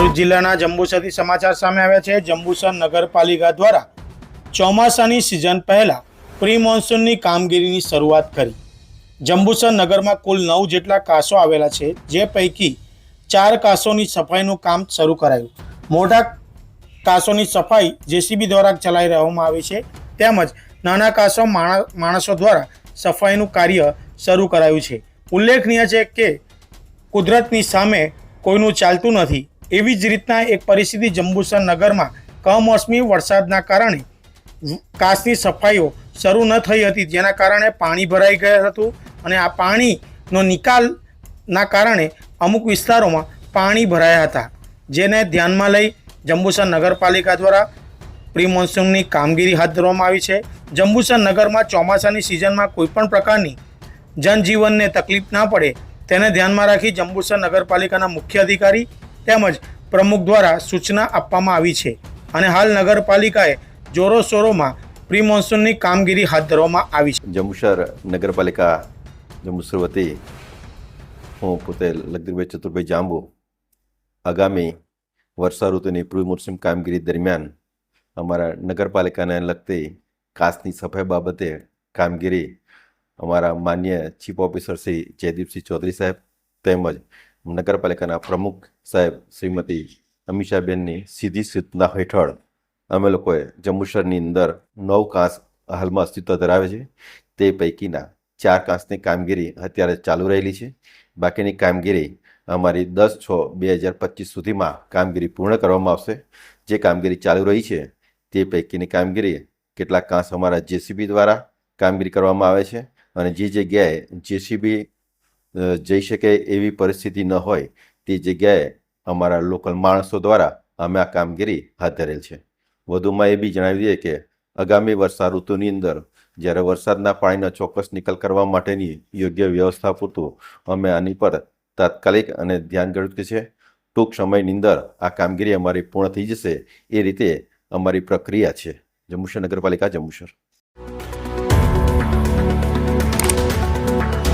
ભરૂચ જિલ્લાના જંબુસરથી સમાચાર સામે આવ્યા છે. જંબુસર નગરપાલિકા દ્વારા ચોમાસાની સિઝન પહેલા પ્રી મોન્સૂનની કામગીરીની શરૂઆત કરી. જંબુસર નગરમાં કુલ નવ જેટલા કાસો આવેલા છે, જે પૈકી ચાર કાસોની સફાઈનું કામ શરૂ કરાયું. મોટા કાસોની સફાઈ જેસીબી દ્વારા ચલાવી રહેવામાં આવી છે. તેમજ નાના કાસો માણ- માણસો દ્વારા સફાઈનું કાર્ય શરૂ કરાયું છે. ઉલ્લેખનીય છે કે કુદરતની સામે કોઈનું ચાલતું નથી. એવી જ રીતના એક પરિસ્થિતિ જંબુસર નગરમાં કમોસમી વરસાદના કારણે કાચની સફાઈઓ શરૂ ન થઈ હતી. જેના કારણે પાણી ભરાઈ ગયું હતું અને આ પાણીનો નિકાલના કારણે અમુક વિસ્તારોમાં પાણી ભરાયા હતા. જેને ધ્યાનમાં લઈ જંબુસર નગરપાલિકા દ્વારા પ્રી મોન્સૂનની કામગીરી હાથ ધરવામાં આવી છે. જંબુસર નગરમાં ચોમાસાની સિઝનમાં કોઈપણ પ્રકારની જનજીવનને તકલીફ ના પડે તેને ધ્યાનમાં રાખી જંબુસર નગરપાલિકાના મુખ્ય અધિકારી તેમજ પ્રમુખ દ્વારા સૂચના આપવામાં આવી છે. અને હાલ નગરપાલિકાએ જોરોશોરોમાં પ્રી મોન્સૂનની કામગીરી હાથ ધરવામાં આવી છે. જંબુસર નગરપાલિકા જંબુસર વતી હું પોતે લગદીરભાઈ ચતુરભાઈ જાંબુ આગામી વર્ષા ઋતુની પ્રી મોન્સૂન કામગીરી દરમિયાન અમારા નગરપાલિકાને લગતી કાસની સફાઈ બાબતે કામગીરી અમારા માન્ય ચીફ ઓફિસર શ્રી જયદીપસિંહ ચૌધરી સાહેબ તેમજ નગરપાલિકાના પ્રમુખ સાહેબ શ્રીમતી અમીષાબેનની સીધી સૂચના હેઠળ અમે લોકોએ જંબુસરની અંદર નવ કાંસ હાલમાં અસ્તિત્વ ધરાવે છે. તે પૈકીના ચાર કાંસની કામગીરી અત્યારે ચાલુ રહેલી છે. બાકીની કામગીરી અમારી દસ છ બે હજાર પચીસ સુધીમાં કામગીરી પૂર્ણ કરવામાં આવશે. જે કામગીરી ચાલુ રહી છે તે પૈકીની કામગીરી કેટલાક કાંસ અમારા જેસીબી દ્વારા કામગીરી કરવામાં આવે છે અને જે જગ્યાએ જેસીબી જઈ શકે એવી પરિસ્થિતિ ન હોય, તે જગ્યાએ અમારા લોકલ માણસો દ્વારા અમે આ કામગીરી હાથ ધરેલ છે. વધુમાં એ બી જણાવી દઈએ કે આગામી વર્ષા ઋતુની અંદર જ્યારે વરસાદના પાણીનો ચોક્કસ નિકાલ કરવા માટેની યોગ્ય વ્યવસ્થા પૂરતું અમે આની પર તાત્કાલિક અને ધ્યાન ગણતું છે. ટૂંક સમયની અંદર આ કામગીરી અમારી પૂર્ણ થઈ જશે એ રીતે અમારી પ્રક્રિયા છે. જંબુસર નગરપાલિકા જંબુસર